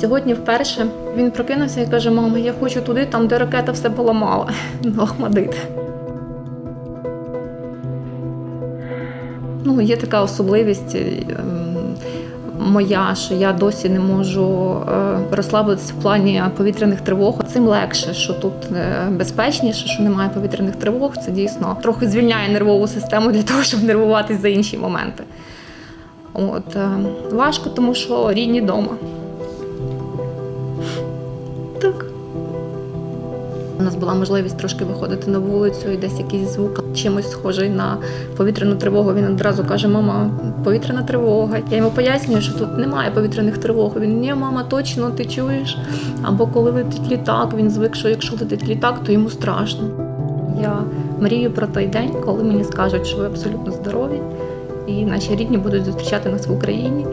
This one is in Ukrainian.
Сьогодні вперше він прокинувся і каже: мама, я хочу туди, там, де ракета все поламала. Ну. Ну, є така особливість ем, моя, що я досі не можу е, розслабитися в плані повітряних тривог. Цим легше, що тут е, безпечніше, що немає повітряних тривог. Це дійсно трохи звільняє нервову систему для того, щоб нервуватись за інші моменти. От, е, важко, тому що рідні вдома. Нас була можливість трошки виходити на вулицю і десь якийсь звук чимось схожий на повітряну тривогу. Він одразу каже: Мама, повітряна тривога. Я йому пояснюю, що тут немає повітряних тривог. Він ні, мама, точно ти чуєш. Або коли летить літак, він звик, що якщо летить літак, то йому страшно. Я мрію про той день, коли мені скажуть, що ви абсолютно здорові, і наші рідні будуть зустрічати нас в Україні.